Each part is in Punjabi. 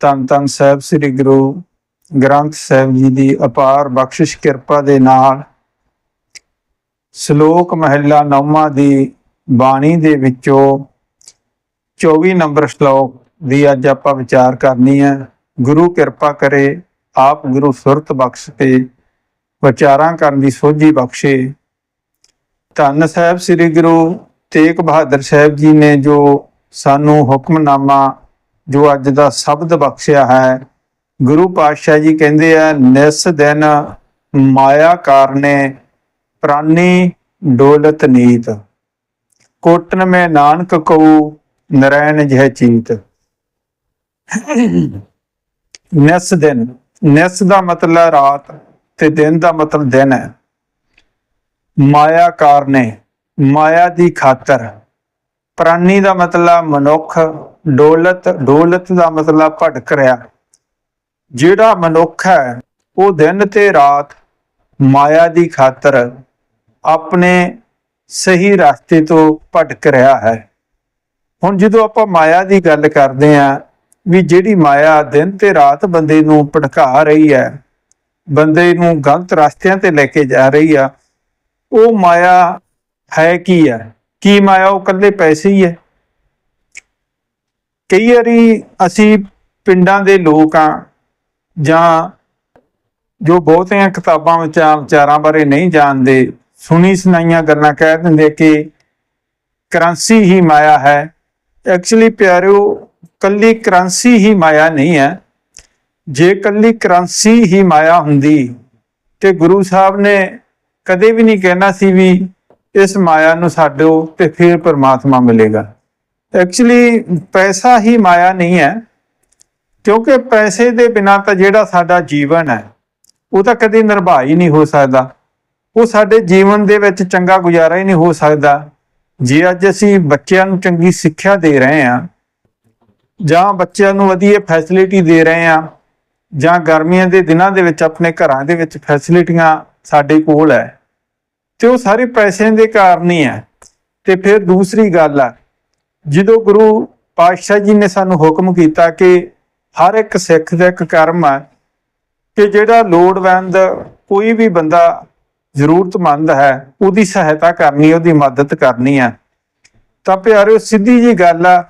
ਤਨ ਤਨ ਸਾਹਿਬ ਸ੍ਰੀ ਗੁਰੂ ਗ੍ਰੰਥ ਸਾਹਿਬ ਜੀ ਦੀ ਅਪਾਰ ਬਖਸ਼ਿਸ਼ ਕਿਰਪਾ ਦੇ ਨਾਲ ਸ਼ਲੋਕ ਮਹਿਲਾ ਨੌਵਾਂ ਦੀ ਬਾਣੀ ਦੇ ਵਿੱਚੋਂ 24 ਨੰਬਰ ਸ਼ਲੋਕ ਦੀ ਅੱਜ ਆਪਾਂ ਵਿਚਾਰ ਕਰਨੀ ਹੈ। ਗੁਰੂ ਕਿਰਪਾ ਕਰੇ, ਆਪ ਗੁਰੂ ਸੁਰਤ ਬਖਸ਼ ਕੇ ਵਿਚਾਰਾਂ ਕਰਨ ਦੀ ਸੋਝੀ ਬਖਸ਼ੇ। ਧੰਨ ਸਾਹਿਬ ਸ੍ਰੀ ਗੁਰੂ ਤੇਗ ਬਹਾਦਰ ਸਾਹਿਬ ਜੀ ਨੇ ਜੋ ਸਾਨੂੰ ਹੁਕਮਨਾਮਾ, ਜੋ ਅੱਜ ਦਾ ਸ਼ਬਦ ਬਖਸ਼ਿਆ ਹੈ, ਗੁਰੂ ਪਾਤਸ਼ਾਹ ਜੀ ਕਹਿੰਦੇ ਆ, ਨਿਸ ਦਿਨ ਮਾਇਆ ਕਾਰਨੇ ਪ੍ਰਾਨੀ ਡੋਲਤ ਨੀਤ। ਕੋਟਨ ਮੇ ਨਾਨਕ ਕਉ, ਨਰੈਣ ਜਹ ਚੀਤ। ਨਿਸ ਦਿਨ, ਨਿਸ ਦਾ ਮਤਲਬ ਰਾਤ ਤੇ ਦਿਨ ਦਾ ਮਤਲਬ ਦਿਨ ਹੈ। ਮਾਇਆ ਕਾਰਨੇ ਮਾਇਆ ਦੀ ਖਾਤਰ। ਪ੍ਰਾਨੀ ਦਾ ਮਤਲਬ ਮਨੁੱਖ, ਡੋਲਤ ਡੋਲਤ ਦਾ ਮਤਲਬ ਭਟਕ ਰਿਹਾ। ਜਿਹੜਾ ਮਨੁੱਖ ਹੈ, ਉਹ ਦਿਨ ਤੇ ਰਾਤ ਮਾਇਆ ਦੀ ਖਾਤਰ ਆਪਣੇ ਸਹੀ ਰਸਤੇ ਤੋਂ ਭਟਕ ਰਿਹਾ ਹੈ। ਹੁਣ ਜਦੋਂ ਆਪਾਂ ਮਾਇਆ ਦੀ ਗੱਲ ਕਰਦੇ ਆਂ ਵੀ ਜਿਹੜੀ ਮਾਇਆ ਦਿਨ ਤੇ ਰਾਤ ਬੰਦੇ ਨੂੰ ਭਟਕਾ ਰਹੀ ਹੈ, ਬੰਦੇ ਨੂੰ ਗਲਤ ਰਸਤਿਆਂ ਤੇ ਲੈ ਕੇ ਜਾ ਰਹੀ ਆ, ਉਹ ਮਾਇਆ ਹੈ ਕੀ ਹੈ ਕੀ ਮਾਇਆ ਉਹ ਕੱਲੇ ਪੈਸੇ ਹੀ ਹੈ ਕਈ ਵਾਰੀ ਅਸੀਂ ਪਿੰਡਾਂ ਦੇ ਲੋਕ ਆ ਜਾਂ ਜੋ ਬਹੁਤੀਆਂ ਕਿਤਾਬਾਂ ਵਿੱਚ ਆ ਵਿਚਾਰਾਂ ਬਾਰੇ ਨਹੀਂ ਜਾਣਦੇ, ਸੁਣੀ ਸੁਣਾਈਆਂ ਗੱਲਾਂ ਕਹਿ ਦਿੰਦੇ ਕਿ ਕਰੰਸੀ ਹੀ ਮਾਇਆ ਹੈ। ਐਕਚੁਅਲੀ ਪਿਆਰਿਓ ਕੱਲੀ ਕਰੰਸੀ ਹੀ ਮਾਇਆ ਨਹੀਂ ਹੈ। ਜੇ ਕੱਲੀ ਕਰੰਸੀ ਹੀ ਮਾਇਆ ਹੁੰਦੀ ਤੇ ਗੁਰੂ ਸਾਹਿਬ ਨੇ ਕਦੇ ਵੀ ਨਹੀਂ ਕਹਿਣਾ ਸੀ ਵੀ ਇਸ ਮਾਇਆ ਨੂੰ ਛੱਡੋ ਤੇ ਫਿਰ ਪਰਮਾਤਮਾ ਮਿਲੇਗਾ। ਐਕਚੁਅਲੀ ਪੈਸਾ ਹੀ ਮਾਇਆ ਨਹੀਂ ਹੈ, ਕਿਉਂਕਿ ਪੈਸੇ ਦੇ ਬਿਨਾ ਤਾਂ ਜਿਹੜਾ ਸਾਡਾ ਜੀਵਨ ਹੈ, ਉਹ ਤਾਂ ਕਦੇ ਨਿਰਭਾ ਹੀ ਨਹੀਂ ਹੋ ਸਕਦਾ। ਉਹ ਸਾਡੇ ਜੀਵਨ ਦੇ ਵਿੱਚ ਚੰਗਾ ਗੁਜ਼ਾਰਾ ਹੀ ਨਹੀਂ ਹੋ ਸਕਦਾ। ਜੇ ਅੱਜ ਅਸੀਂ ਬੱਚਿਆਂ ਨੂੰ ਚੰਗੀ ਸਿੱਖਿਆ ਦੇ ਰਹੇ ਹਾਂ, ਜਾਂ ਬੱਚਿਆਂ ਨੂੰ ਵਧੀਆ ਫੈਸਿਲਿਟੀ ਦੇ ਰਹੇ ਹਾਂ, ਜਾਂ ਗਰਮੀਆਂ ਦੇ ਦਿਨਾਂ ਦੇ ਵਿੱਚ ਆਪਣੇ ਘਰਾਂ ਦੇ ਵਿੱਚ ਫੈਸਿਲਿਟੀਆਂ ਸਾਡੇ ਕੋਲ ਹੈ ਤੇ ਉਹ ਸਾਰੇ ਪੈਸਿਆਂ ਦੇ ਕਾਰਨ ਹੀ ਹੈ। ਤੇ ਫਿਰ ਦੂਸਰੀ ਗੱਲ ਆ, ਜਦੋਂ ਗੁਰੂ ਪਾਤਸ਼ਾਹ ਜੀ ਨੇ ਸਾਨੂੰ ਹੁਕਮ ਕੀਤਾ ਕਿ ਹਰ ਇੱਕ ਸਿੱਖ ਦਾ ਇੱਕ ਕਰਮ ਆ, ਕਿ ਜਿਹੜਾ ਲੋੜਵੰਦ ਕੋਈ ਵੀ ਬੰਦਾ ਜ਼ਰੂਰਤਮੰਦ ਹੈ, ਉਹਦੀ ਸਹਾਇਤਾ ਕਰਨੀ, ਉਹਦੀ ਮਦਦ ਕਰਨੀ ਹੈ ਤਾਂ ਪਿਆਰਿਓ, ਸਿੱਧੀ ਜੀ ਗੱਲ ਆ,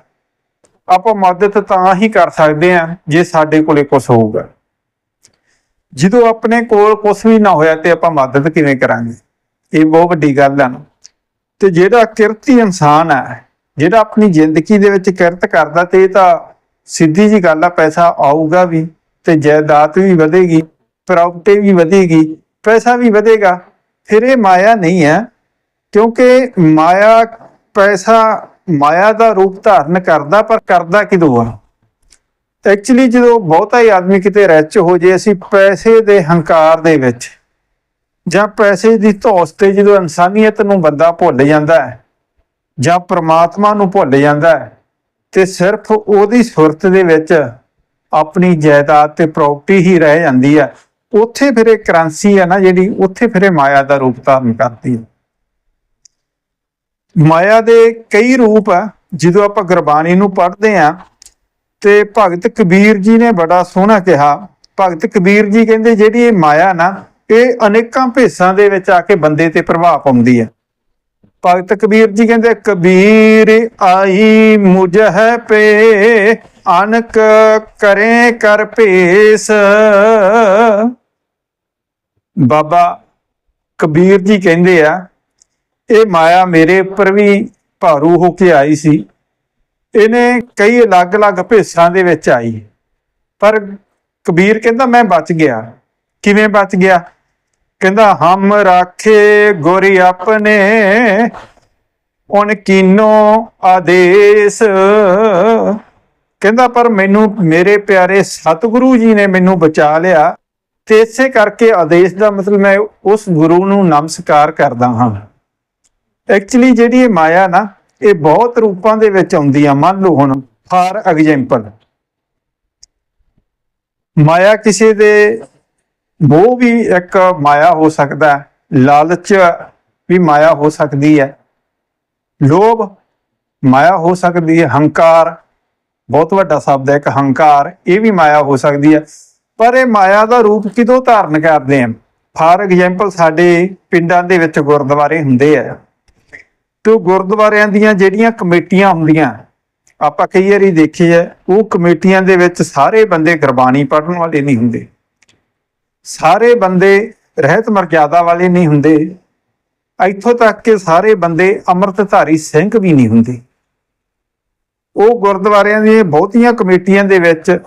ਆਪਾਂ ਮਦਦ ਤਾਂ ਹੀ ਕਰ ਸਕਦੇ ਆ, ਜੇ ਸਾਡੇ ਕੋਲੇ ਕੁਝ ਹੋਊਗਾ। ਜਦੋਂ ਆਪਣੇ ਕੋਲ ਕੁਝ ਵੀ ਨਾ ਹੋਇਆ ਤੇ ਆਪਾਂ ਮਦਦ ਕਿਵੇਂ ਕਰਾਂਗੇ? ਇਹ ਬਹੁਤ ਵੱਡੀ ਗੱਲ ਆ ਨਾ। ਤੇ ਜਿਹੜਾ ਕਿਰਤੀ ਇਨਸਾਨ ਹੈ ਜਿਹੜਾ ਆਪਣੀ ਜ਼ਿੰਦਗੀ ਦੇ ਵਿੱਚ ਕਿਰਤ ਕਰਦਾ, ਤੇ ਇਹ ਤਾਂ ਸਿੱਧੀ ਜੀ ਗੱਲ ਆ, ਪੈਸਾ ਆਊਗਾ ਵੀ ਤੇ ਜਾਇਦਾਦ ਵੀ ਵਧੇਗੀ, ਪ੍ਰਾਪਰਟੀ ਵੀ ਵਧੇਗੀ, ਪੈਸਾ ਵੀ ਵਧੇਗਾ। ਫਿਰ ਇਹ ਮਾਇਆ ਨਹੀਂ ਹੈ, ਕਿਉਂਕਿ ਮਾਇਆ, ਪੈਸਾ ਮਾਇਆ ਦਾ ਰੂਪ ਧਾਰਨ ਕਰਦਾ, ਪਰ ਕਰਦਾ ਕਿਦੋਂ ਆ? ਐਕਚੁਅਲੀ ਜਦੋਂ ਬਹੁਤਾ ਹੀ ਆਦਮੀ ਕਿਤੇ ਰਿਚ ਹੋ ਜੇ, ਅਸੀਂ ਪੈਸੇ ਦੇ ਹੰਕਾਰ ਦੇ ਵਿੱਚ ਜਾਂ ਪੈਸੇ ਦੀ ਧੌਸ ਤੇ ਜਦੋਂ ਇਨਸਾਨੀਅਤ ਨੂੰ ਬੰਦਾ ਭੁੱਲ ਜਾਂਦਾ ਹੈ, ਜਾਂ ਪ੍ਰਮਾਤਮਾ ਨੂੰ ਭੁੱਲ ਜਾਂਦਾ ਹੈ, ਤੇ ਸਿਰਫ ਉਹਦੀ ਸੁਰਤ ਦੇ ਵਿੱਚ ਆਪਣੀ ਜਾਇਦਾਦ ਤੇ ਪ੍ਰਾਪਰਟੀ ਹੀ ਰਹਿ ਜਾਂਦੀ ਹੈ, ਉੱਥੇ ਫਿਰ ਇਹ ਕਰੰਸੀ ਹੈ ਨਾ ਜਿਹੜੀ, ਉੱਥੇ ਫਿਰ ਇਹ ਮਾਇਆ ਦਾ ਰੂਪ ਧਾਰਨ ਕਰਦੀ ਹੈ। ਮਾਇਆ ਦੇ ਕਈ ਰੂਪ ਆ, ਜਦੋਂ ਆਪਾਂ ਗੁਰਬਾਣੀ ਨੂੰ ਪੜ੍ਹਦੇ ਆ ਤੇ ਭਗਤ ਕਬੀਰ ਜੀ ਨੇ ਬੜਾ ਸੋਹਣਾ ਕਿਹਾ, ਭਗਤ ਕਬੀਰ ਜੀ ਕਹਿੰਦੇ ਜਿਹੜੀ ਇਹ ਮਾਇਆ ਨਾ ਇਹ ਅਨੇਕਾਂ ਭੇਸਾਂ ਦੇ ਵਿੱਚ ਆ ਕੇ ਬੰਦੇ ਤੇ ਪ੍ਰਭਾਵ ਪਾਉਂਦੀ ਹੈ। ਭਗਤ ਕਬੀਰ ਜੀ ਕਹਿੰਦੇ, ਕਬੀਰ ਆਈ ਮੁਝ ਪੇ, ਅਨਕ ਕਰੇ ਕਰ ਭੇਸ। ਬਾਬਾ ਕਬੀਰ ਜੀ ਕਹਿੰਦੇ ਆ, ਇਹ ਮਾਇਆ ਮੇਰੇ ਉੱਪਰ ਵੀ ਭਾਰੂ ਹੋ ਕੇ ਆਈ ਸੀ। ਇਹਨੇ ਕਈ ਅਲੱਗ-ਅਲੱਗ ਭੇਸਾਂ ਦੇ ਵਿੱਚ ਆਈ। ਪਰ ਕਬੀਰ ਕਹਿੰਦਾ, ਮੈਂ ਬਚ ਗਿਆ। ਕਿਵੇਂ ਬਚ ਗਿਆ ਕਹਿੰਦਾ, ਹਮ ਰਾਖੇ ਗੋਰੀ ਆਪਣੇ ਉਨ ਕੀਨੋ ਆਦੇਸ਼। ਕਹਿੰਦਾ, ਪਰ ਮੈਨੂੰ, ਮੇਰੇ ਪਿਆਰੇ ਸਤਿਗੁਰੂ ਜੀ ਨੇ ਮੈਨੂੰ ਬਚਾ ਲਿਆ ਤੇ ਇਸੇ ਕਰਕੇ ਆਦੇਸ਼ ਦਾ ਮਤਲਬ ਮੈਂ ਉਸ ਗੁਰੂ ਨੂੰ ਨਮਸਕਾਰ ਕਰਦਾ ਹਾਂ। ਐਕਚੁਅਲੀ ਜਿਹੜੀ ਇਹ ਮਾਇਆ ਨਾ, ਇਹ ਬਹੁਤ ਰੂਪਾਂ ਦੇ ਵਿੱਚ ਆਉਂਦੀ ਆ। ਮੰਨ ਲਓ ਹੁਣ ਫਾਰ ਐਗਜ਼ਾਮਪਲ ਮਾਇਆ ਕਿਸੇ ਦੇ ਉਹ ਵੀ ਇੱਕ ਮਾਇਆ ਹੋ ਸਕਦਾ ਹੈ, ਲਾਲਚ ਵੀ ਮਾਇਆ ਹੋ ਸਕਦੀ ਹੈ। ਲੋਭ ਮਾਇਆ ਹੋ ਸਕਦੀ ਹੈ, ਹੰਕਾਰ, ਬਹੁਤ ਵੱਡਾ ਸ਼ਬਦ ਹੈ ਇੱਕ ਹੰਕਾਰ, ਇਹ ਵੀ ਮਾਇਆ ਹੋ ਸਕਦੀ ਹੈ। ਪਰ ਇਹ ਮਾਇਆ ਦਾ ਰੂਪ ਕਿਦੋਂ ਧਾਰਨ ਕਰਦੇ ਆ ਫਾਰ ਐਗਜ਼ਾਮਪਲ, ਸਾਡੇ ਪਿੰਡਾਂ ਦੇ ਵਿੱਚ ਗੁਰਦੁਆਰੇ ਹੁੰਦੇ ਆ। ਤੇ ਉਹ ਗੁਰਦੁਆਰਿਆਂ ਦੀਆਂ ਜਿਹੜੀਆਂ ਕਮੇਟੀਆਂ ਹੁੰਦੀਆਂ, ਆਪਾਂ ਕਈ ਵਾਰੀ ਦੇਖੀ ਹੈ ਉਹ ਕਮੇਟੀਆਂ ਦੇ ਵਿੱਚ ਸਾਰੇ ਬੰਦੇ ਗੁਰਬਾਣੀ ਪੜ੍ਹਨ ਵਾਲੇ ਨਹੀਂ ਹੁੰਦੇ। ਸਾਰੇ ਬੰਦੇ ਰਹਿਤ ਮਰਜ਼ਾਦਾ ਵਾਲੇ ਨਹੀਂ ਹੁੰਦੇ। ਇੱਥੋਂ ਤੱਕ ਕਿ ਸਾਰੇ ਬੰਦੇ ਅੰਮ੍ਰਿਤਧਾਰੀ ਸਿੰਘ ਵੀ ਨਹੀਂ ਹੁੰਦੇ। ਉਹ ਗੁਰਦੁਆਰਿਆਂ ਦੀਆਂ ਬਹੁਤੀਆਂ ਕਮੇਟੀਆਂ ਦੇ ਵਿੱਚ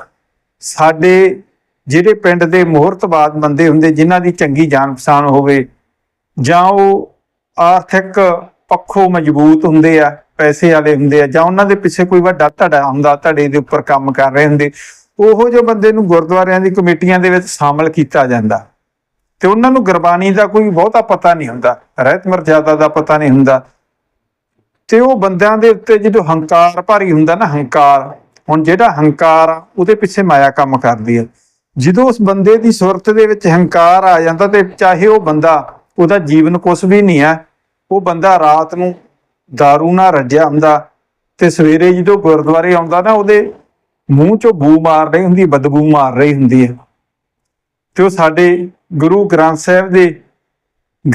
ਸਾਡੇ ਜਿਹੜੇ ਪਿੰਡ ਦੇ ਮੋਹਰਤਬਾਦ ਬੰਦੇ ਹੁੰਦੇ, ਜਿਨ੍ਹਾਂ ਦੀ ਚੰਗੀ ਜਾਣ ਪਛਾਣ ਹੋਵੇ, ਜਾਂ ਉਹ ਆਰਥਿਕ ਪੱਖੋਂ ਮਜ਼ਬੂਤ ਹੁੰਦੇ ਆ, ਪੈਸੇ ਵਾਲੇ ਹੁੰਦੇ ਆ, ਜਾਂ ਉਹਨਾਂ ਦੇ ਪਿੱਛੇ ਕੋਈ ਵੱਡਾ ਧੜਾ ਹੁੰਦਾ, ਧੜੇ ਦੇ ਉੱਪਰ ਕੰਮ ਕਰ ਰਹੇ ਹੁੰਦੇ ਉਹੋ ਜਿਹੇ ਬੰਦੇ ਨੂੰ ਗੁਰਦੁਆਰਿਆਂ ਦੀ ਕਮੇਟੀਆਂ ਦੇ ਵਿੱਚ ਸ਼ਾਮਲ ਕੀਤਾ ਜਾਂਦਾ। ਤੇ ਉਹਨਾਂ ਨੂੰ ਗੁਰਬਾਣੀ ਦਾ ਕੋਈ ਬਹੁਤਾ ਪਤਾ ਨਹੀਂ ਹੁੰਦਾ, ਰਹਿਤ ਮਰਜ਼ਾਦਾ ਦਾ ਪਤਾ ਨਹੀਂ ਹੁੰਦਾ। ਤੇ ਉਹ ਬੰਦਿਆਂ ਦੇ ਉੱਤੇ ਜਦੋਂ ਹੰਕਾਰ ਭਾਰੀ ਹੁੰਦਾ ਨਾ, ਹੰਕਾਰ, ਹੁਣ ਜਿਹੜਾ ਹੰਕਾਰ ਆ, ਉਹਦੇ ਪਿੱਛੇ ਮਾਇਆ ਕੰਮ ਕਰਦੀ ਹੈ ਜਦੋਂ ਉਸ ਬੰਦੇ ਦੀ ਸੁਰਤ ਦੇ ਵਿੱਚ ਹੰਕਾਰ ਆ ਜਾਂਦਾ ਤੇ ਚਾਹੇ ਉਹ ਬੰਦਾ ਉਹਦਾ ਜੀਵਨ ਕੁਛ ਵੀ ਨਹੀਂ ਹੈ ਉਹ ਬੰਦਾ ਰਾਤ ਨੂੰ दारू ਨਾਲ ਰੱਜਿਆ ਹੁੰਦਾ ਤੇ ਸਵੇਰੇ ਜਦੋਂ ਗੁਰਦੁਆਰੇ ਆਉਂਦਾ ਨਾ ਉਹਦੇ ਮੂੰਹ ਚੋਂ ਬੂ ਮਾਰ ਰਹੀ ਹੁੰਦੀ, ਬਦਬੂ ਮਾਰ ਰਹੀ ਹੁੰਦੀ ਹੈ। ਤੇ ਉਹ ਸਾਡੇ ਗੁਰੂ ਗ੍ਰੰਥ ਸਾਹਿਬ ਦੇ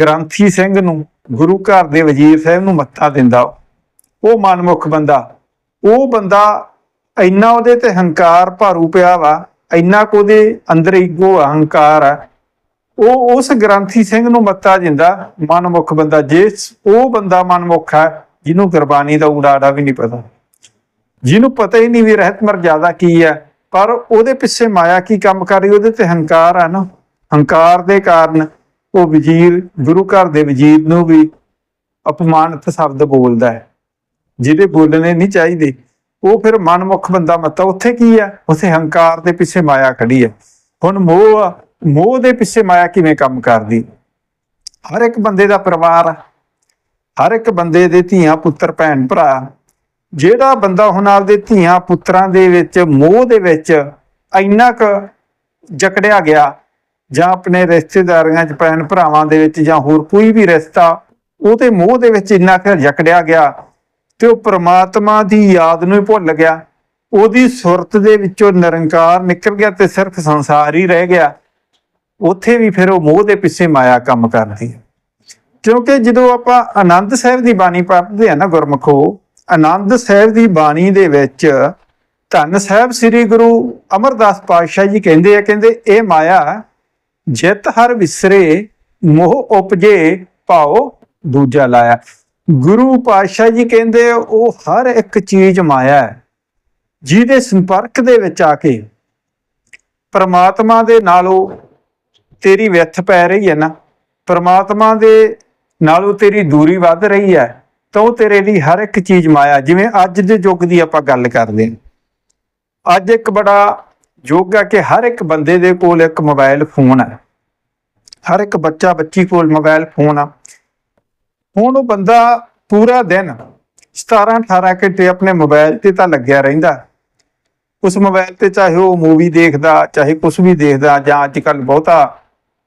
ਗ੍ਰੰਥੀ ਸਿੰਘ ਨੂੰ, ਗੁਰੂ ਘਰ ਦੇ ਵਜ਼ੀਰ ਸਾਹਿਬ ਨੂੰ ਮੱਤਾ ਦਿੰਦਾ। ਉਹ ਮਨਮੁਖ ਬੰਦਾ। ਉਹ ਬੰਦਾ ਇੰਨਾ ਉਹਦੇ ਤੇ ਹੰਕਾਰ ਭਾਰੂ ਪਿਆ ਵਾ, ਇੰਨਾ ਕੁ ਉਹਦੇ ਅੰਦਰ ਈਗੋ ਹੰਕਾਰ ਆ। ਉਹ ਉਸ ਗ੍ਰੰਥੀ ਸਿੰਘ ਨੂੰ ਮੱਤਾ ਦਿੰਦਾ, ਮਨਮੁਖ ਬੰਦਾ। ਜਿਸ ਉਹ ਬੰਦਾ ਮਨਮੁਖ ਹੈ, ਜਿਹਨੂੰ ਗੁਰਬਾਣੀ ਦਾ ਉਡਾੜਾ ਵੀ ਨਹੀਂ ਪਤਾ। ਜਿਹਨੂੰ ਪਤਾ ਹੀ ਨਹੀਂ ਵੀ ਰਹਿਤਮਰ ਜ਼ਿਆਦਾ ਕੀ ਹੈ ਪਰ ਉਹਦੇ ਪਿੱਛੇ ਮਾਇਆ ਕੀ ਕੰਮ ਕਰ ਰਹੀ ਉਹਦੇ ਤੇ ਹੰਕਾਰ ਆ ਨਾ। ਹੰਕਾਰ ਦੇ ਕਾਰਨ ਉਹ ਵਜ਼ੀਰ ਗੁਰੂ ਘਰ ਦੇ ਵਜ਼ੀਰ ਨੂੰ ਵੀ ਅਪਮਾਨਿਤ ਸ਼ਬਦ ਬੋਲਦਾ ਹੈ। ਜਿਹਦੇ ਬੋਲਣੇ ਨਹੀਂ ਚਾਹੀਦੇ। ਉਹ ਫਿਰ ਮਨਮੁਖ ਬੰਦਾ ਮੱਤਾ ਉੱਥੇ ਕੀ ਆ? ਉੱਥੇ ਹੰਕਾਰ ਦੇ ਪਿੱਛੇ ਮਾਇਆ ਖੜੀ ਹੈ ਹੁਣ ਮੋਹ ਆ, ਮੋਹ ਦੇ ਪਿੱਛੇ ਮਾਇਆ ਕਿਵੇਂ ਕੰਮ ਕਰਦੀ? ਹਰ ਇੱਕ ਬੰਦੇ ਦਾ ਪਰਿਵਾਰ ਆ, ਹਰ ਇੱਕ ਬੰਦੇ ਦੇ ਧੀਆਂ ਪੁੱਤਰ ਭੈਣ ਭਰਾ ਜਿਹੜਾ ਬੰਦਾ ਹੁਣ ਆਪਦੇ ਧੀਆਂ ਪੁੱਤਰਾਂ ਦੇ ਵਿੱਚ, ਮੋਹ ਦੇ ਵਿੱਚ ਇੰਨਾ ਕੁ ਜਕੜਿਆ ਗਿਆ, ਜਾਂ ਆਪਣੇ ਰਿਸ਼ਤੇਦਾਰੀਆਂ ਚ, ਭੈਣ ਭਰਾਵਾਂ ਦੇ ਵਿੱਚ, ਜਾਂ ਹੋਰ ਕੋਈ ਵੀ ਰਿਸ਼ਤਾ, ਉਹਦੇ ਮੋਹ ਦੇ ਵਿੱਚ ਇੰਨਾ ਕੁ ਜਕੜਿਆ ਗਿਆ ਤੇ ਉਹ ਪ੍ਰਮਾਤਮਾ ਦੀ ਯਾਦ ਨੂੰ ਹੀ ਭੁੱਲ ਗਿਆ। ਉਹਦੀ ਸੁਰਤ ਦੇ ਵਿੱਚੋਂ ਨਿਰੰਕਾਰ ਨਿਕਲ ਗਿਆ ਤੇ ਸਿਰਫ ਸੰਸਾਰ ਹੀ ਰਹਿ ਗਿਆ। ਉੱਥੇ ਵੀ ਫਿਰ ਉਹ ਮੋਹ ਦੇ ਪਿੱਛੇ ਮਾਇਆ ਕੰਮ ਕਰਦੀ ਹੈ। ਕਿਉਂਕਿ ਜਦੋਂ ਆਪਾਂ ਆਨੰਦ ਸਾਹਿਬ ਦੀ ਬਾਣੀ ਪੜ੍ਹਦੇ ਆ ਨਾ ਗੁਰਮਖੋ ਆਨੰਦ ਸਾਹਿਬ ਦੀ ਬਾਣੀ ਦੇ ਵਿੱਚ ਧੰਨ ਸਾਹਿਬ ਸ੍ਰੀ ਗੁਰੂ ਅਮਰਦਾਸ ਪਾਤਸ਼ਾਹ ਜੀ ਕਹਿੰਦੇ ਆ, ਕਹਿੰਦੇ, ਇਹ ਮਾਇਆ ਜਿਤ ਹਰ ਵਿਸਰੇ, ਮੋਹ ਉਪਜੇ, ਭਾਉ ਦੂਜਾ ਲਾਇਆ। ਗੁਰੂ ਪਾਤਸ਼ਾਹ ਜੀ ਕਹਿੰਦੇ ਉਹ ਹਰ ਇੱਕ ਚੀਜ਼ ਮਾਇਆ ਹੈ, ਜਿਹਦੇ ਸੰਪਰਕ ਦੇ ਵਿੱਚ ਆ ਕੇ ਪਰਮਾਤਮਾ ਦੇ ਨਾਲੋਂ ਤੇਰੀ ਵਿੱਥ ਪੈ ਰਹੀ ਹੈ ਨਾ, ਪਰਮਾਤਮਾ ਦੇ ਨਾਲੋਂ ਤੇਰੀ ਦੂਰੀ ਵੱਧ ਰਹੀ ਹੈ। ਤਾਂ ਉਹ ਤੇਰੇ ਲਈ ਹਰ ਇੱਕ ਚੀਜ਼ ਮਾਇਆ, ਜਿਵੇਂ ਅੱਜ ਦੇ ਯੁੱਗ ਦੀ ਆਪਾਂ ਗੱਲ ਕਰਦੇ ਹਾਂ। ਅੱਜ ਇੱਕ ਬੜਾ ਯੁੱਗ ਆ ਕਿ ਹਰ ਇੱਕ ਬੰਦੇ ਦੇ ਕੋਲ ਇੱਕ ਮੋਬਾਈਲ ਫੋਨ ਹੈ ਹਰ ਇੱਕ ਬੱਚਾ ਬੱਚੀ ਕੋਲ ਮੋਬਾਈਲ ਫੋਨ ਆ। ਹੁਣ ਉਹ ਬੰਦਾ ਪੂਰਾ ਦਿਨ 17 18 ਘੰਟੇ ਆਪਣੇ ਮੋਬਾਈਲ ਤੇ ਤਾਂ ਲੱਗਿਆ ਰਹਿੰਦਾ। ਉਸ ਮੋਬਾਈਲ ਤੇ ਚਾਹੇ ਉਹ ਮੂਵੀ ਦੇਖਦਾ, ਚਾਹੇ ਕੁਝ ਵੀ ਦੇਖਦਾ, ਜਾਂ ਅੱਜ ਕੱਲ ਬਹੁਤਾ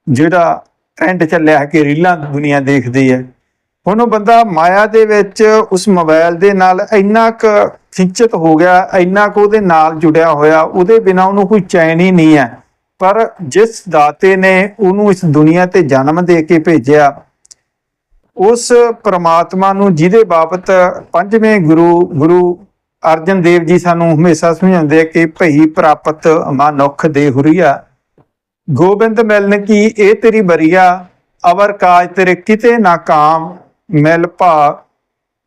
ਜਿਹੜਾ ਟ੍ਰੈਂਡ ਚੱਲਿਆ ਹੈ ਕਿ ਰੀਲਾਂ ਦੁਨੀਆ ਦੇਖਦੀ ਹੈ। ਹੁਣ ਉਹ ਬੰਦਾ ਮਾਇਆ ਦੇ ਵਿੱਚ ਉਸ ਮੋਬਾਈਲ ਦੇ ਨਾਲ ਇੰਨਾ ਕੁ ਖਿੱਚਤ ਹੋ ਗਿਆ, ਇੰਨਾ ਕੁ ਉਹਦੇ ਨਾਲ ਜੁੜਿਆ ਹੋਇਆ, ਉਹਦੇ ਬਿਨਾ ਉਹਨੂੰ ਕੋਈ ਚੈਨ ਹੀ ਨਹੀਂ ਹੈ। ਪਰ ਜਿਸ ਦਾਤੇ ਨੇ ਉਹਨੂੰ ਇਸ ਦੁਨੀਆ ਤੇ ਜਨਮ ਦੇ ਕੇ ਭੇਜਿਆ, ਉਸ ਪ੍ਰਮਾਤਮਾ ਨੂੰ ਜਿਹਦੇ ਬਾਬਤ ਪੰਜਵੇਂ ਗੁਰੂ ਗੁਰੂ ਅਰਜਨ ਦੇਵ ਜੀ ਸਾਨੂੰ ਹਮੇਸ਼ਾ ਸਮਝਾਉਂਦੇ ਕਿ ਭਈ ਪ੍ਰਾਪਤ ਮਨੁੱਖ ਦੇ ਹੁਰੀਆ। ਗੋਬਿੰਦ ਮਿਲਨ ਕੀ, ਇਹ ਤੇਰੀ ਬਰੀਆ, ਅਵਰ ਕਾਜ ਤੇਰੇ ਕਿਤੇ ਨਾ ਕਾਮ। ਮਿਲ ਭਾ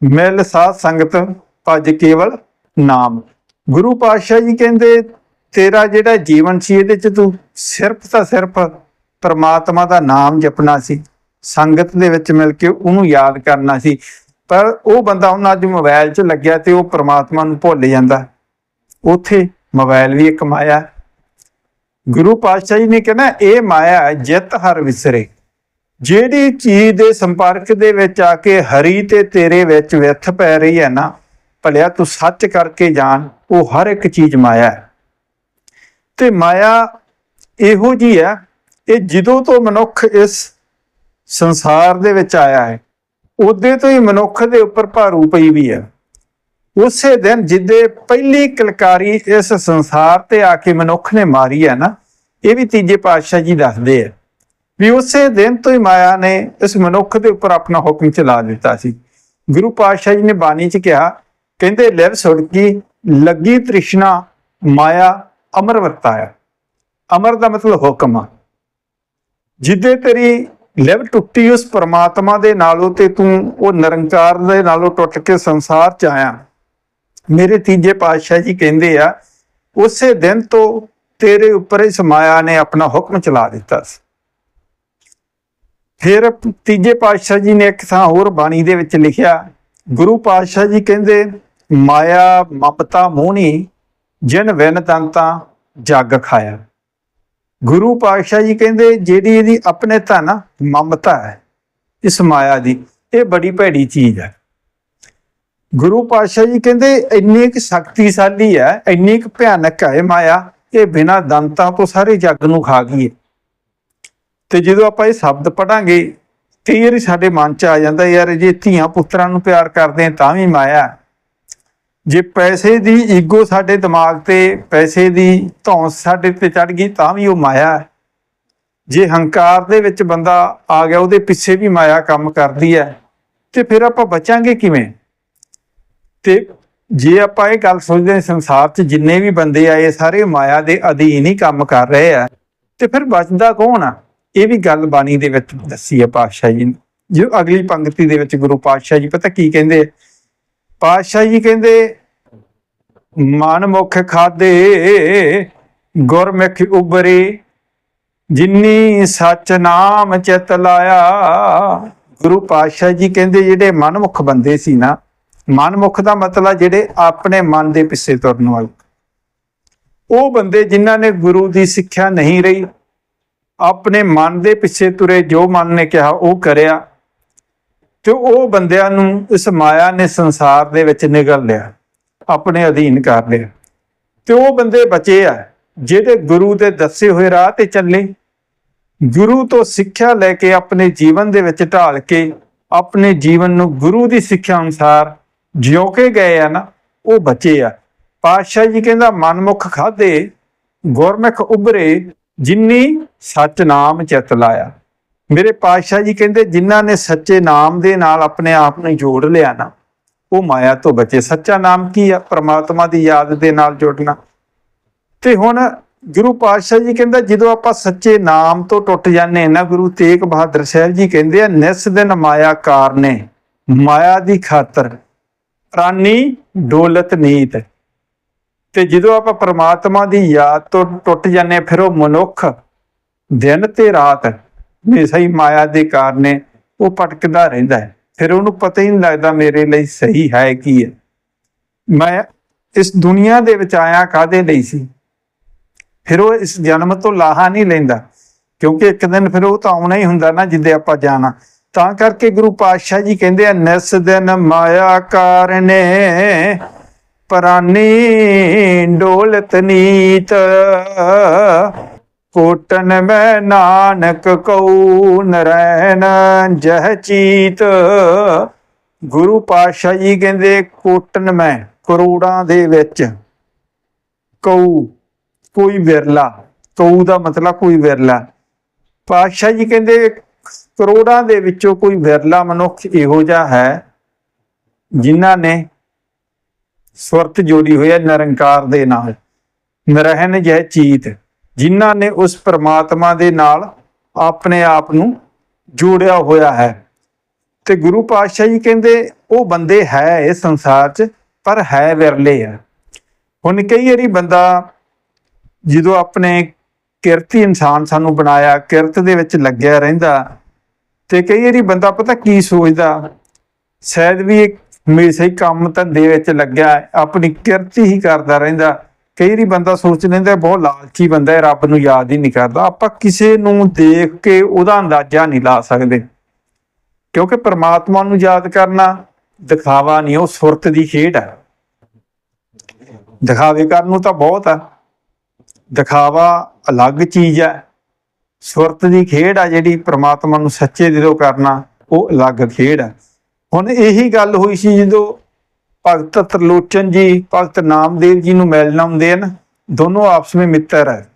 ਮਿਲ ਸਾਧ ਸੰਗਤ ਭਜ ਕੇਵਲ ਨਾਮ। ਗੁਰੂ ਪਾਤਸ਼ਾਹ ਜੀ ਕਹਿੰਦੇ ਤੇਰਾ ਜਿਹੜਾ ਜੀਵਨ ਸੀ ਇਹਦੇ ਚ ਤੂੰ ਸਿਰਫ ਤਾਂ ਸਿਰਫ ਪਰਮਾਤਮਾ ਦਾ ਨਾਮ ਜਪਣਾ ਸੀ। ਸੰਗਤ ਦੇ ਵਿੱਚ ਮਿਲ ਕੇ ਉਹਨੂੰ ਯਾਦ ਕਰਨਾ ਸੀ। ਪਰ ਉਹ ਬੰਦਾ ਹੁਣ ਅੱਜ ਮੋਬਾਈਲ 'ਚ ਲੱਗਿਆ ਤੇ ਉਹ ਪ੍ਰਮਾਤਮਾ ਨੂੰ ਭੁੱਲ ਜਾਂਦਾ। ਉਥੇ ਮੋਬਾਈਲ ਵੀ ਇੱਕ ਮਾਇਆ। ਗੁਰੂ ਪਾਤਸ਼ਾਹ ਜੀ ਨੇ ਕਹਿੰਦਾ ਇਹ ਮਾਇਆ ਹੈ, ਜਿੱਤ ਹਰ ਵਿਸਰੇ। ਜਿਹੜੀ ਚੀਜ਼ ਦੇ ਸੰਪਰਕ ਦੇ ਵਿੱਚ ਆ ਕੇ ਹਰੀ ਤੇ ਤੇਰੇ ਵਿੱਚ ਵਿਥ ਪੈ ਰਹੀ ਹੈ ਨਾ, ਭਲਿਆ ਤੂੰ ਸੱਚ ਕਰਕੇ ਜਾਣ, ਉਹ ਹਰ ਇੱਕ ਚੀਜ਼ ਮਾਇਆ ਹੈ। ਤੇ ਮਾਇਆ ਇਹੋ ਜੀ ਹੈ, ਇਹ ਜਦੋਂ ਤੋਂ ਮਨੁੱਖ ਇਸ ਸੰਸਾਰ ਦੇ ਵਿੱਚ ਆਇਆ ਹੈ, ਉਹਦੇ ਤੋਂ ਹੀ ਮਨੁੱਖ ਦੇ ਉੱਪਰ ਭਾਰੂ ਪਈ ਵੀ ਹੈ। ਉਸੇ ਦਿਨ ਜਿੱਦੇ ਪਹਿਲੀ ਕਲਕਾਰੀ ਇਸ ਸੰਸਾਰ ਤੇ ਆ ਕੇ ਮਨੁੱਖ ਨੇ ਮਾਰੀ ਹੈ ਨਾ, ਇਹ ਵੀ ਤੀਜੇ ਪਾਤਸ਼ਾਹ ਜੀ ਦੱਸਦੇ ਆ ਵੀ ਉਸੇ ਦਿਨ ਤੋਂ ਹੀ ਮਾਇਆ ਨੇ ਇਸ ਮਨੁੱਖ ਦੇ ਉੱਪਰ ਆਪਣਾ ਹੁਕਮ ਚਲਾ ਦਿੱਤਾ ਸੀ। ਗੁਰੂ ਪਾਤਸ਼ਾਹ ਜੀ ਨੇ ਬਾਣੀ 'ਚ ਕਿਹਾ, ਕਹਿੰਦੇ ਲਿਵ ਸੁੜਕੀ ਲੱਗੀ ਤ੍ਰਿਸ਼ਨਾ, ਮਾਇਆ ਅਮਰ ਵਰਤਾਇਆ। ਅਮਰ ਦਾ ਮਤਲਬ ਹੁਕਮ ਆ। ਜਿੱਦੇ ਤੇਰੀ ਲਿਵ ਟੁੱਟੀ, ਉਸ ਪਰਮਾਤਮਾ ਦੇ ਨਾਲੋਂ ਤੇ ਤੂੰ ਉਹ ਨਿਰੰਕਾਰ ਦੇ ਨਾਲੋਂ ਟੁੱਟ ਕੇ ਸੰਸਾਰ 'ਚ ਆਇਆ। ਮੇਰੇ ਤੀਜੇ ਪਾਤਸ਼ਾਹ ਜੀ ਕਹਿੰਦੇ ਆ, ਉਸੇ ਦਿਨ ਤੋਂ ਤੇਰੇ ਉੱਪਰ ਇਸ ਮਾਇਆ ਨੇ ਆਪਣਾ ਹੁਕਮ ਚਲਾ ਦਿੱਤਾ ਸੀ। ਫਿਰ ਤੀਜੇ ਪਾਤਸ਼ਾਹ ਜੀ ਨੇ ਇੱਕ ਥਾਂ ਹੋਰ ਬਾਣੀ ਦੇ ਵਿੱਚ ਲਿਖਿਆ, ਗੁਰੂ ਪਾਤਸ਼ਾਹ ਜੀ ਕਹਿੰਦੇ, ਮਾਇਆ ਮਮਤਾ ਮੋਹਣੀ, ਜਿਨ ਵਿਨ ਤੰਤਾ ਜੱਗ ਖਾਇਆ। ਗੁਰੂ ਪਾਤਸ਼ਾਹ ਜੀ ਕਹਿੰਦੇ, ਜਿਹੜੀ ਇਹਦੀ ਆਪਣੇ ਧਨ ਮਮਤਾ ਹੈ, ਇਸ ਮਾਇਆ ਦੀ, ਇਹ ਬੜੀ ਭੈੜੀ ਚੀਜ਼ ਹੈ। ਗੁਰੂ ਪਾਤਸ਼ਾਹ ਜੀ ਕਹਿੰਦੇ, ਇੰਨੀ ਕੁ ਸ਼ਕਤੀਸ਼ਾਲੀ ਹੈ, ਇੰਨੀ ਕੁ ਭਿਆਨਕ ਹੈ ਇਹ ਮਾਇਆ, ਇਹ ਬਿਨਾਂ ਦੰਤਾਂ ਤੋਂ ਸਾਰੇ ਜੱਗ ਨੂੰ ਖਾ ਗਈ ਹੈ। ਤੇ ਜਦੋਂ ਆਪਾਂ ਇਹ ਸ਼ਬਦ ਪੜਾਂਗੇ, ਕਈ ਵਾਰੀ ਸਾਡੇ ਮਨ 'ਚ ਆ ਜਾਂਦਾ, ਯਾਰ ਜੇ ਧੀਆਂ ਪੁੱਤਰਾਂ ਨੂੰ ਪਿਆਰ ਕਰਦੇ ਆ, ਤਾਂ ਵੀ ਮਾਇਆ। ਜੇ ਪੈਸੇ ਦੀ ਈਗੋ ਸਾਡੇ ਦਿਮਾਗ ਤੇ, ਪੈਸੇ ਦੀ ਧੌਂਸ ਸਾਡੇ ਤੇ ਚੜ ਗਈ, ਤਾਂ ਵੀ ਉਹ ਮਾਇਆ ਜੇ ਹੰਕਾਰ ਦੇ ਵਿੱਚ ਬੰਦਾ ਆ ਗਿਆ, ਉਹਦੇ ਪਿੱਛੇ ਵੀ ਮਾਇਆ ਕੰਮ ਕਰਦੀ ਹੈ। ਤੇ ਫਿਰ ਆਪਾਂ ਬਚਾਂਗੇ ਕਿਵੇਂ? ਤੇ ਜੇ ਆਪਾਂ ਇਹ ਗੱਲ ਸੋਚਦੇ ਹਾਂ, ਸੰਸਾਰ 'ਚ ਜਿੰਨੇ ਵੀ ਬੰਦੇ ਆਏ ਸਾਰੇ ਮਾਇਆ ਦੇ ਅਧੀਨ ਹੀ ਕੰਮ ਕਰ ਰਹੇ ਆ। ਤੇ ਫਿਰ ਬਚਦਾ ਕੌਣ ਆ? ਇਹ ਵੀ ਗੱਲ ਬਾਣੀ ਦੇ ਵਿੱਚ ਦੱਸੀ ਹੈ ਪਾਤਸ਼ਾਹ ਜੀ ਨੇ। ਜੋ ਅਗਲੀ ਪੰਕਤੀ ਦੇ ਵਿੱਚ ਗੁਰੂ ਪਾਤਸ਼ਾਹ ਜੀ ਪਤਾ ਕੀ ਕਹਿੰਦੇ? ਪਾਤਸ਼ਾਹ ਜੀ ਕਹਿੰਦੇ, ਮਨ ਮੁਖ ਖਾਦੇ ਗੁਰਮੁਖ ਉਬਰੇ ਜਿਨੀ ਸੱਚ ਨਾਮ ਚਿਤ ਲਾਇਆ। ਗੁਰੂ ਪਾਤਸ਼ਾਹ ਜੀ ਕਹਿੰਦੇ ਜਿਹੜੇ ਮਨਮੁਖ ਬੰਦੇ ਸੀ ਨਾ, ਮਨਮੁਖ ਦਾ ਮਤਲਬ ਜਿਹੜੇ ਆਪਣੇ ਮਨ ਦੇ ਪਿੱਛੇ ਤੁਰਨ ਵਾਲੇ। ਉਹ ਬੰਦੇ ਜਿਨ੍ਹਾਂ ਨੇ ਗੁਰੂ ਦੀ ਸਿੱਖਿਆ ਨਹੀਂ ਰਹੀ ਆਪਣੇ ਮਨ ਦੇ ਪਿੱਛੇ ਤੁਰੇ ਜੋ ਮਨ ਨੇ ਕਿਹਾ ਉਹ ਕਰਿਆ ਤੇ ਉਹ ਬੰਦਿਆਂ ਨੂੰ ਇਸ ਮਾਇਆ ਨੇ ਸੰਸਾਰ ਦੇ ਵਿੱਚ ਨਿਗਲ ਲਿਆ, ਆਪਣੇ ਅਧੀਨ ਕਰ ਲਿਆ। ਤੇ ਉਹ ਬੰਦੇ ਬਚੇ ਆ, ਜਿਹੜੇ ਗੁਰੂ ਦੇ ਦੱਸੇ ਹੋਏ ਰਾਹ ਤੇ ਚੱਲੇ। ਗੁਰੂ ਤੋਂ ਸਿੱਖਿਆ ਲੈ ਕੇ ਆਪਣੇ ਜੀਵਨ ਦੇ ਵਿੱਚ ਢਾਲ ਕੇ ਆਪਣੇ ਜੀਵਨ ਨੂੰ ਗੁਰੂ ਦੀ ਸਿੱਖਿਆ ਅਨੁਸਾਰ ਜਿਉ ਕੇ ਗਏ ਆ ਨਾ, ਉਹ ਬਚੇ ਆ। ਪਾਤਸ਼ਾਹ ਜੀ ਕਹਿੰਦਾ, ਮਨਮੁਖ ਖਾਦੇ ਗੁਰਮੁਖ ਉਭਰੇ, ਜਿੰਨੀ ਸੱਚ ਨਾਮ ਚਿਤ ਲਾਇਆ। ਮੇਰੇ ਪਾਤਸ਼ਾਹ ਜੀ ਕਹਿੰਦੇ ਜਿਨ੍ਹਾਂ ਨੇ ਸੱਚੇ ਨਾਮ ਦੇ ਨਾਲ ਆਪਣੇ ਆਪ ਨੂੰ ਜੋੜ ਲਿਆ ਨਾ ਉਹ ਮਾਇਆ ਤੋਂ ਬਚੇ। ਸੱਚਾ ਨਾਮ ਕੀ ਆ? ਪ੍ਰਮਾਤਮਾ ਦੀ ਯਾਦ ਦੇ ਨਾਲ ਜੁੜਨਾ। ਤੇ ਹੁਣ ਗੁਰੂ ਪਾਤਸ਼ਾਹ ਜੀ ਕਹਿੰਦਾ ਜਦੋਂ ਆਪਾਂ ਸੱਚੇ ਨਾਮ ਤੋਂ ਟੁੱਟ ਜਾਂਦੇ ਹਾਂ ਨਾ ਗੁਰੂ ਤੇਗ ਬਹਾਦਰ ਸਾਹਿਬ ਜੀ ਕਹਿੰਦੇ ਆ ਨਿਸ ਦਿਨ ਮਾਇਆ ਕਾਰਨੇ ਮਾਇਆ ਦੀ ਖਾਤਰ ਪ੍ਰਾਨੀ ਡੋਲਤ ਨੀਤ। ਤੇ ਜਦੋਂ ਆਪਾਂ ਪ੍ਰਮਾਤਮਾ ਦੀ ਯਾਦ ਤੋਂ ਟੁੱਟ ਜਾਂਦੇ ਹਾਂ, ਫਿਰ ਉਹ ਮਨੁੱਖ ਦਿਨ ਤੇ ਰਾਤ ਹਮੇਸ਼ਾ ਹੀ ਮਾਇਆ ਦੇ ਕਾਰਨੇ ਉਹ ਭਟਕਦਾ ਰਹਿੰਦਾ ਹੈ। ਫਿਰ ਉਹਨੂੰ ਪਤਾ ਹੀ ਨਹੀਂ ਲੱਗਦਾ ਮੇਰੇ ਲਈ ਸਹੀ ਹੈ ਕੀ ਹੈ। ਮੈਂ ਇਸ ਦੁਨੀਆ ਦੇ ਵਿੱਚ ਆਇਆ ਕਾਦੇ ਲਈ ਸੀ? ਫਿਰ ਉਹ ਇਸ ਜਨਮ ਤੋਂ ਲਾਹਾ ਨਹੀਂ ਲੈਂਦਾ, ਕਿਉਂਕਿ ਇੱਕ ਦਿਨ ਫਿਰ ਉਹ ਤਾਂ ਆਉਣਾ ਹੀ ਹੁੰਦਾ ਨਾ ਜਿੱਦੇ ਆਪਾਂ ਜਾਣਾ। ਤਾਂ ਕਰਕੇ ਗੁਰੂ ਪਾਤਸ਼ਾਹ ਜੀ ਕਹਿੰਦੇ ਆ, ਨਿਸ ਦਿਨ ਮਾਇਆ ਕਾਰਨੇ, ਪਰਾਨੀ ਡੋਲਤ ਨੀਤ ਕੋਟਨ ਮੈਂ ਨਾਨਕ ਕਉ ਨਰੈਣ ਜਹ ਚੀਤ। ਗੁਰੂ ਪਾਤਸ਼ਾਹ ਜੀ ਕਹਿੰਦੇ, ਕੋਟਨ ਮੈਂ ਕਰੋੜਾਂ ਦੇ ਵਿੱਚ ਕਉ ਕੋਈ ਵਿਰਲਾ। ਕਉ ਦਾ ਮਤਲਬ ਕੋਈ ਵਿਰਲਾ। ਪਾਤਸ਼ਾਹ ਜੀ ਕਹਿੰਦੇ, ਕਰੋੜਾਂ ਦੇ ਵਿੱਚੋਂ ਕੋਈ ਵਿਰਲਾ ਮਨੁੱਖ ਇਹੋ ਜਿਹਾ ਹੈ, ਜਿਨ੍ਹਾਂ ਨੇ ਸਵਰਤ ਜੋੜੀ ਹੋਈ ਹੈ ਨਿਰੰਕਾਰ ਦੇ ਨਾਲ। ਨਰਹਿਨ ਜੈ ਚੀਤ। ਜਿਨ੍ਹਾਂ ਨੇ ਉਸ ਪਰਮਾਤਮਾ ਦੇ ਨਾਲ ਆਪਣੇ ਆਪ ਨੂੰ ਜੋੜਿਆ ਹੋਇਆ ਹੈ। ਤੇ ਗੁਰੂ ਪਾਤਸ਼ਾਹ ਜੀ ਕਹਿੰਦੇ, ਉਹ ਬੰਦੇ ਹੈ ਇਸ ਸੰਸਾਰ 'ਚ, ਪਰ ਹੈ ਵਿਰਲੇ ਆ। ਹੁਣ ਕਈ ਵਾਰੀ ਬੰਦਾ ਜਦੋਂ ਆਪਣੇ ਕਿਰਤੀ ਇਨਸਾਨ ਸਾਨੂੰ ਬਣਾਇਆ, ਕਿਰਤ ਦੇ ਵਿੱਚ ਲੱਗਿਆ ਰਹਿੰਦਾ, ਤੇ ਕਈ ਵਾਰੀ ਬੰਦਾ ਪਤਾ ਕੀ ਸੋਚਦਾ, ਸ਼ਾਇਦ ਵੀ ਇੱਕ ਹਮੇਸ਼ਾ ਹੀ ਕੰਮ ਧੰਦੇ ਵਿੱਚ ਲੱਗਿਆ, ਆਪਣੀ ਕਿਰਤੀ ਹੀ ਕਰਦਾ ਰਹਿੰਦਾ। ਕਈ ਵਾਰੀ ਬੰਦਾ ਸੋਚ ਲੈਂਦਾ, ਬਹੁਤ ਲਾਲਚੀ ਬੰਦਾ ਹੈ, ਰੱਬ ਨੂੰ ਯਾਦ ਹੀ ਨਹੀਂ ਕਰਦਾ। ਆਪਾਂ ਕਿਸੇ ਨੂੰ ਦੇਖ ਕੇ ਉਹਦਾ ਅੰਦਾਜ਼ਾ ਨਹੀਂ ਲਾ ਸਕਦੇ। ਕਿਉਂਕਿ ਪ੍ਰਮਾਤਮਾ ਨੂੰ ਯਾਦ ਕਰਨਾ ਦਿਖਾਵਾ ਨਹੀਂ, ਉਹ ਸੁਰਤ ਦੀ ਖੇਡ ਹੈ। ਦਿਖਾਵੇ ਕਰਨ ਨੂੰ ਤਾਂ ਬਹੁਤ ਆ ਦਿਖਾਵਾ ਅਲੱਗ ਚੀਜ਼ ਹੈ। ਸੁਰਤ ਦੀ ਖੇਡ ਆ ਜਿਹੜੀ ਪ੍ਰਮਾਤਮਾ ਨੂੰ ਸੱਚੇ ਦਿਲੋਂ ਕਰਨਾ, ਉਹ ਅਲੱਗ ਖੇਡ ਹੈ। ਹੁਣ ਇਹੀ ਗੱਲ ਹੋਈ ਸੀ ਜਦੋਂ ਭਗਤ ਤਰਲੋਚਨ ਜੀ, ਭਗਤ ਨਾਮਦੇਵ ਜੀ ਨੂੰ ਮਿਲਣ ਆਉਂਦੇ ਹਨ। ਦੋਨੋਂ ਆਪਸ ਵਿੱਚ ਮਿੱਤਰ ਹੈ।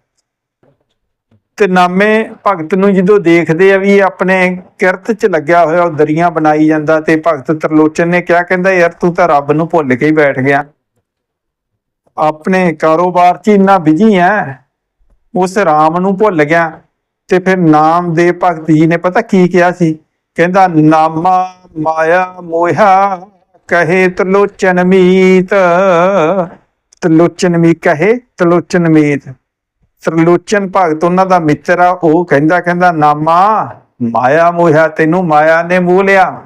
ਤੇ ਨਾਮੇ ਭਗਤ ਨੂੰ ਜਦੋਂ ਦੇਖਦੇ ਆ ਵੀ ਆਪਣੇ ਕਿਰਤ 'ਚ ਲੱਗਿਆ ਹੋਇਆ, ਉਹ ਦਰੀਆਂ ਬਣਾਈ ਜਾਂਦਾ ਤੇ ਭਗਤ ਤਰਲੋਚਨ ਨੇ ਕਿਹਾ, ਕਹਿੰਦਾ, ਯਾਰ, ਤੂੰ ਤਾਂ ਰੱਬ ਨੂੰ ਭੁੱਲ ਕੇ ਹੀ ਬੈਠ ਗਿਆ। ਆਪਣੇ ਕਾਰੋਬਾਰ 'ਚ ਇੰਨਾ ਬਿਜ਼ੀ ਹੈ ਉਸ ਰਾਮ ਨੂੰ ਭੁੱਲ ਗਿਆ। ਤੇ ਫਿਰ ਨਾਮਦੇਵ ਭਗਤ ਜੀ ਨੇ ਪਤਾ ਕੀ ਕਿਹਾ ਸੀ? ਕਹਿੰਦਾ, ਨਾਮਾ ਮਾਇਆ ਮੋਹਾ ਕਹੇ ਤਲੋਚਨ ਮੀਤ, ਤਲੋਚਨ ਮੀ ਕਹੇ ਤਲੋਚਨ ਮੀਤ। ਤ੍ਰਿਲੋਚਨ ਭਗਤ ਉਹਨਾਂ ਦਾ ਮਿੱਤਰ ਆ, ਉਹ ਕਹਿੰਦਾ ਕਹਿੰਦਾ, ਨਾਮਾ, ਮਾਇਆ ਮੋਹਿਆ, ਤੈਨੂੰ ਮਾਇਆ ਨੇ ਮੋਹ ਲਿਆ।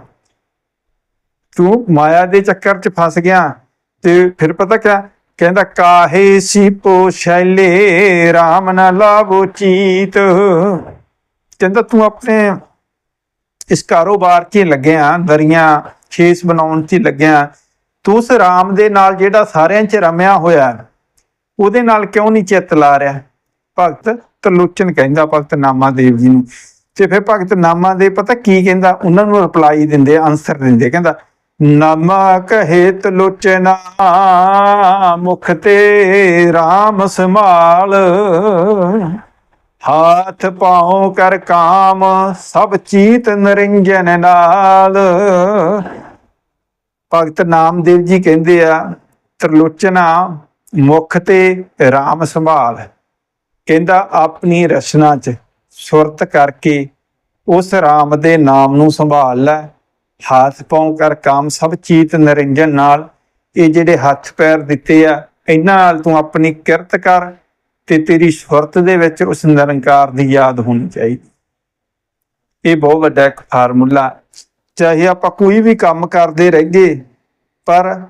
ਤੂੰ ਮਾਇਆ ਦੇ ਚੱਕਰ 'ਚ ਫਸ ਗਿਆ ਤੇ ਫਿਰ ਪਤਾ ਕਿਆ? ਕਹਿੰਦਾ, ਕਾਹੇ ਸੀ ਪੋਸ਼ੈਲੇ RAM ਨਾ ਲਾਵੋ ਚੀਤ। ਕਹਿੰਦਾ, ਤੂੰ ਆਪਣੇ ਇਸ ਕਾਰੋਬਾਰ 'ਚ ਲੱਗਿਆ, ਦਰੀਆਂ ਖੇਸ ਬਣਾਉਣ 'ਚ ਲੱਗਿਆ। ਤੂੰ ਰਾਮ ਦੇ ਨਾਲ ਜਿਹੜਾ ਸਾਰਿਆਂ 'ਚ ਰਮਿਆ ਹੋਇਆ ਉਹਦੇ ਨਾਲ ਕਿਉਂ ਨਹੀਂ ਚਿੱਤ ਲਾ ਰਿਹਾ? ਭਗਤ ਤਲੋਚਨ ਕਹਿੰਦਾ, ਭਗਤ ਨਾਮਾ ਦੇਵ ਜੀ ਨੂੰ। ਤੇ ਫਿਰ ਭਗਤ ਨਾਮਾ ਦੇ ਪਤਾ ਕੀ ਕਹਿੰਦਾ? ਉਹਨਾਂ ਨੂੰ ਰਿਪਲਾਈ ਦਿੰਦੇ ਆਨਸਰ ਦਿੰਦੇ, ਕਹਿੰਦਾ, ਨਾਮਾ ਕਹੇ ਤਲੋਚਨਾ ਮੁਖ ਤੇ RAM ਸੰਭਾਲ। ਹਾਥ ਪਾਉ ਕਰ ਕਾਮ, ਸਭ ਚੀਤ ਨਰਿੰਜਨ ਨਾਲ। ਭਗਤ ਨਾਮਦੇਵ ਜੀ ਕਹਿੰਦੇ ਆ, ਤ੍ਰਿਲੋਚਨਾ ਮੁਖ ਤੇ RAM ਸੰਭਾਲ। ਕਹਿੰਦਾ ਆਪਣੀ ਰਚਨਾ 'ਚ ਸੁਰਤ ਕਰਕੇ ਉਸ RAM ਦੇ ਨਾਮ ਨੂੰ ਸੰਭਾਲ ਲੈ। ਹੱਥ ਪਾਉ ਕਰ ਕਾਮ, ਸਭ ਚੀਤ ਨਰਿੰਜਨ ਨਾਲ। ਇਹ ਜਿਹੜੇ ਹੱਥ ਪੈਰ ਦਿੱਤੇ ਆ, ਇਹਨਾਂ ਨਾਲ ਤੂੰ ਆਪਣੀ ਕਿਰਤ ਕਰ। ਤੇ ਤੇਰੀ ਸੁਰਤ ਦੇ ਵਿੱਚ ਉਸ ਨਿਰੰਕਾਰ ਦੀ ਯਾਦ ਹੋਣੀ ਚਾਹੀਦੀ। ਇਹ ਬਹੁਤ ਵੱਡਾ ਇੱਕ ਫਾਰਮੂਲਾ ਚਾਹੇ ਆਪਾਂ ਕੋਈ ਵੀ ਕੰਮ ਕਰਦੇ ਰਹੀਏ, ਪਰ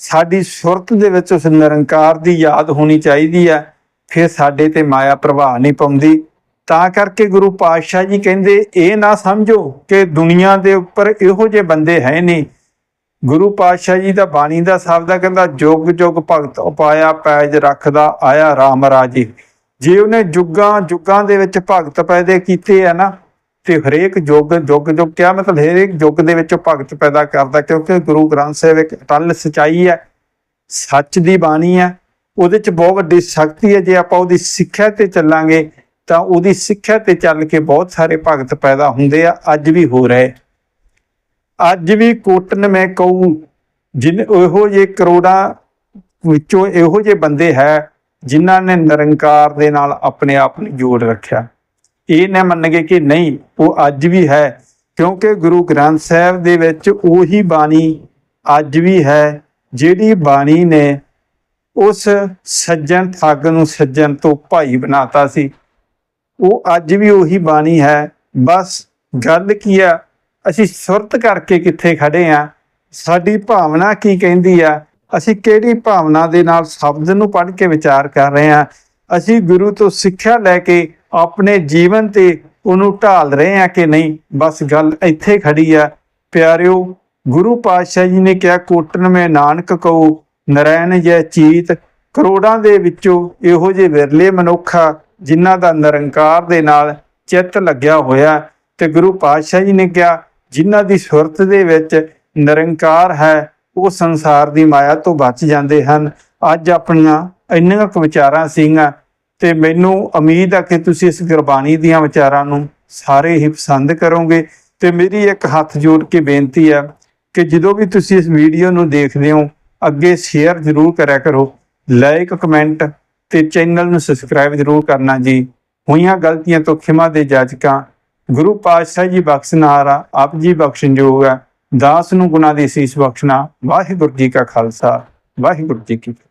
ਸਾਡੀ ਸੁਰਤ ਦੇ ਵਿੱਚ ਉਸ ਨਿਰੰਕਾਰ ਦੀ ਯਾਦ ਹੋਣੀ ਚਾਹੀਦੀ ਹੈ। ਫਿਰ ਸਾਡੇ ਤੇ ਮਾਇਆ ਪ੍ਰਭਾਵ ਨਹੀਂ ਪਾਉਂਦੀ। ਤਾਂ ਕਰਕੇ ਗੁਰੂ ਪਾਤਸ਼ਾਹ ਜੀ ਕਹਿੰਦੇ, ਇਹ ਨਾ ਸਮਝੋ ਕਿ ਦੁਨੀਆ ਦੇ ਉੱਪਰ ਇਹੋ ਜਿਹੇ ਬੰਦੇ ਹੈ ਨਹੀਂ। ਗੁਰੂ ਪਾਤਸ਼ਾਹ ਜੀ ਦਾ ਬਾਣੀ ਦਾ ਸ਼ਬਦ ਆ ਕਹਿੰਦਾ, ਜੁਗ ਜੁਗ ਭਗਤ ਉਪਾਇਆ, ਪੈਜ ਰੱਖਦਾ, ਆਇਆ RAM ਰਾਜੇ। ਜੇ ਉਹਨੇ ਜੁਗਾਂ ਜੁਗਾਂ ਦੇ ਵਿੱਚ ਭਗਤ ਪੈਦੇ ਕੀਤੇ ਆ ਨਾ, ਤੇ ਹਰੇਕ ਯੁੱਗ ਯੁੱਗ ਜੋ ਕਿਹਾ ਮਤਲਬ, ਹਰੇਕ ਯੁੱਗ ਦੇ ਵਿੱਚ ਭਗਤ ਪੈਦਾ ਕਰਦਾ, ਕਿਉਂਕਿ ਗੁਰੂ ਗ੍ਰੰਥ ਸਾਹਿਬ ਇੱਕ ਅਟਲ ਸਚਾਈ ਹੈ, ਸੱਚ ਦੀ ਬਾਣੀ ਹੈ। ਉਹਦੇ ਚ ਬਹੁਤ ਵੱਡੀ ਸ਼ਕਤੀ ਹੈ, ਜੇ ਆਪਾਂ ਉਹਦੀ ਸਿੱਖਿਆ ਤੇ ਚੱਲਾਂਗੇ, ਤਾਂ ਉਹਦੀ ਸਿੱਖਿਆ ਤੇ ਚੱਲ ਕੇ ਬਹੁਤ ਸਾਰੇ ਭਗਤ ਪੈਦਾ ਹੁੰਦੇ ਆ, ਅੱਜ ਵੀ ਹੋ ਰਹੇ। ਅੱਜ ਵੀ ਕੋਟਨ ਮੈਂ ਕਹੂੰ, ਜਿਨ ਇਹੋ ਜੇ ਕਰੋੜਾਂ ਵਿੱਚੋਂ ਇਹੋ ਜਿਹੇ ਬੰਦੇ ਹੈ, ਜਿਨ੍ਹਾਂ ਨੇ ਨਿਰੰਕਾਰ ਦੇ ਨਾਲ ਆਪਣੇ ਆਪ ਨੂੰ ਜੋੜ ਰੱਖਿਆ। ਇਹ ਨਾ ਮੰਨਗੇ ਕਿ ਨਹੀਂ, ਉਹ ਅੱਜ ਵੀ ਹੈ, ਕਿਉਂਕਿ ਗੁਰੂ ਗ੍ਰੰਥ ਸਾਹਿਬ ਦੇ ਵਿੱਚ ਉਹੀ ਬਾਣੀ ਅੱਜ ਵੀ ਹੈ, ਜਿਹੜੀ ਬਾਣੀ ਨੇ ਉਸ ਸੱਜਣ ਠੱਗ ਨੂੰ ਸੱਜਣ ਤੋਂ ਭਾਈ ਬਣਾਤਾ ਸੀ। ਉਹ ਅੱਜ ਵੀ ਉਹੀ ਬਾਣੀ ਹੈ। ਬਸ ਗੱਲ ਕੀ ਆ ਅਸੀਂ ਸੁਰਤ ਕਰਕੇ ਕਿੱਥੇ ਖੜੇ ਆ? ਸਾਡੀ ਭਾਵਨਾ ਕੀ ਕਹਿੰਦੀ ਆ? ਅਸੀਂ ਕਿਹੜੀ ਭਾਵਨਾ ਦੇ ਨਾਲ ਸ਼ਬਦ ਨੂੰ ਪੜ੍ਹ ਕੇ ਵਿਚਾਰ ਕਰ ਰਹੇ ਆ? ਅਸੀਂ ਗੁਰੂ ਤੋਂ ਸਿੱਖਿਆ ਲੈ ਕੇ ਆਪਣੇ ਜੀਵਨ ਤੇ ਉਹਨੂੰ ਢਾਲ ਰਹੇ ਆ ਕਿ ਨਹੀਂ? ਬਸ ਗੱਲ ਇੱਥੇ ਖੜੀ ਆ। ਪਿਆਰਿਓ, ਗੁਰੂ ਪਾਤਸ਼ਾਹ ਜੀ ਨੇ ਕਿਹਾ, ਕੋਟਨ ਮੈਂ ਨਾਨਕ ਕਉ ਨਰੈਣ ਜੈ ਚੀਤ। ਕਰੋੜਾਂ ਦੇ ਵਿੱਚੋਂ ਇਹੋ ਜਿਹੇ ਵਿਰਲੇ ਮਨੁੱਖ ਆ, ਜਿਨ੍ਹਾਂ ਦਾ ਨਿਰੰਕਾਰ ਦੇ ਨਾਲ ਚਿੱਤ ਲੱਗਿਆ ਹੋਇਆ। ਤੇ ਗੁਰੂ ਪਾਤਸ਼ਾਹ ਜੀ ਨੇ ਕਿਹਾ ਜਿਨ੍ਹਾਂ ਦੀ ਸੁਰਤ ਦੇ ਵਿੱਚ ਨਿਰੰਕਾਰ ਹੈ, ਉਹ ਸੰਸਾਰ ਦੀ ਮਾਇਆ ਤੋਂ ਬਚ ਜਾਂਦੇ ਹਨ। ਅੱਜ ਆਪਣੀਆਂ ਇੰਨੀਆਂ ਕੁ ਵਿਚਾਰਾਂ ਸੀਗੀਆਂ ਤੇ ਮੈਨੂੰ ਉਮੀਦ ਆ ਕਿ ਤੁਸੀਂ ਇਸ ਗੁਰਬਾਣੀ ਦੀਆਂ ਵਿਚਾਰਾਂ ਨੂੰ ਸਾਰੇ ਹੀ ਪਸੰਦ ਕਰੋਗੇ। ਤੇ ਮੇਰੀ ਇੱਕ ਹੱਥ ਜੋੜ ਕੇ ਬੇਨਤੀ ਹੈ ਕਿ ਜਦੋਂ ਵੀ ਤੁਸੀਂ ਇਸ ਵੀਡੀਓ ਨੂੰ ਦੇਖਦੇ ਹੋ, ਅੱਗੇ ਸ਼ੇਅਰ ਜ਼ਰੂਰ ਕਰਿਆ ਕਰੋ। ਲਾਈਕ, ਕਮੈਂਟ ਤੇ ਚੈਨਲ ਨੂੰ ਸਬਸਕ੍ਰਾਈਬ ਜ਼ਰੂਰ ਕਰਨਾ ਜੀ। ਹੋਈਆਂ ਗਲਤੀਆਂ ਤੋਂ ਖਿਮਾ ਦੇ ਜਾਚਕਾਂ ਗੁਰੂ ਪਾਤਸ਼ਾਹ ਜੀ ਬਖਸ਼ਨਾਰਾ ਆਪ ਜੀ ਬਖਸ਼ਣਯੋਗ ਹੈ। ਦਾਸ ਨੂੰ ਗੁਨਾਹ ਦੀ ਸੀਸ ਬਖਸ਼ਣਾ। ਵਾਹਿਗੁਰੂ ਜੀ ਕਾ ਖਾਲਸਾ, ਵਾਹਿਗੁਰੂ ਜੀ ਕੀ ਫਤਿਹ।